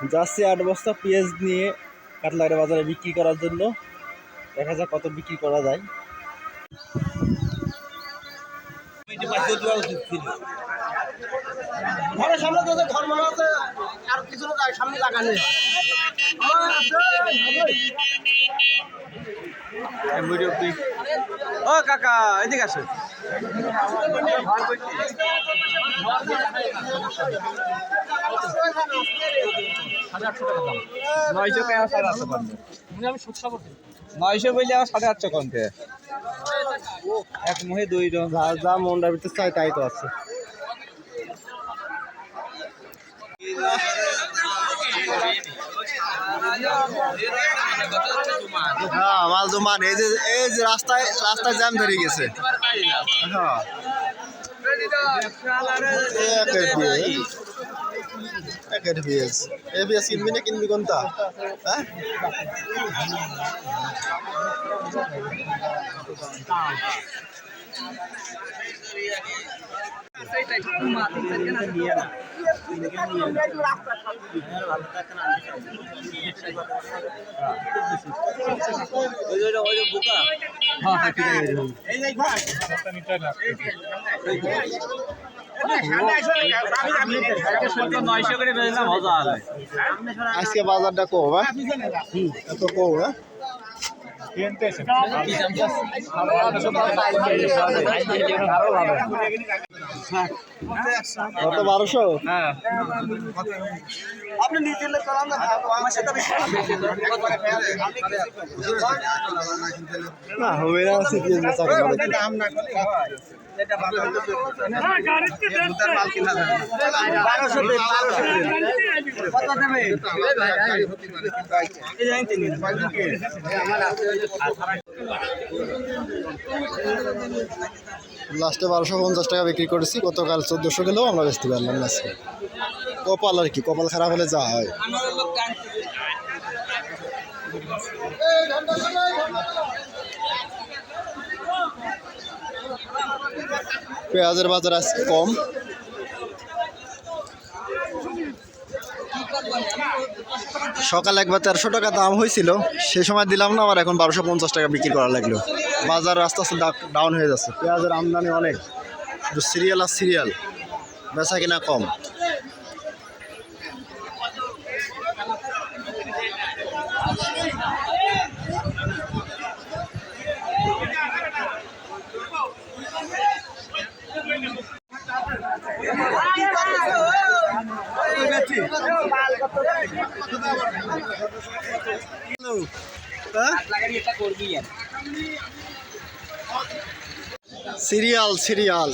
যাচ্ছি আট বস্তা পেঁয়াজ নিয়ে কাটলাগড়া বাজারে বিক্রি করার জন্য দেখা যাক কত বিক্রি করা যায়। ঘরের সামনে তো ঘর মনে আছে আর কিছু সামনে লাগা নেই। ও কাকা এদিকে আসো। নয়শো কেন সাড়ে আটশো কম। নয়শো বললে আবার সাড়ে আটশো কম কে? এক মুহে দুই রকম যা যা মনটার ভিতরে চাই তাই তো আছে। হ্যাঁ মাল জমান এই যে এই যে রাস্তায় রাস্তায় জ্যাম ধরে গেছে। হ্যাঁ। এই একের পেঁয়াজ কিনবি না কিনবি কোনটা? হ্যাঁ? আজকে বাজারটা কম হ্যাঁ? এত কম হ্যাঁ? কত বারোশো? হ্যাঁ আপনি নিজে না আমার সাথে না হবে না লাস্টে বারোশো পঞ্চাশ টাকা বিক্রি করেছি। গতকাল চোদ্দোশো গেলেও আমরা বেচতে পারলাম না কপাল আর কি কপাল খারাপ হলে যা হয়। পেঁয়াজের বাজার আজকে কম। সকাল একবার তেরোশো টাকা দাম হয়েছিল সে সময় দিলাম না আমার এখন বারোশো পঞ্চাশ টাকা বিক্রি করা লাগল। বাজার আস্তে আস্তে ডাউন হয়ে যাচ্ছে। পেঁয়াজের আমদানি অনেক। সিরিয়াল আর সিরিয়াল বেচা কিনা কম। Serial serial.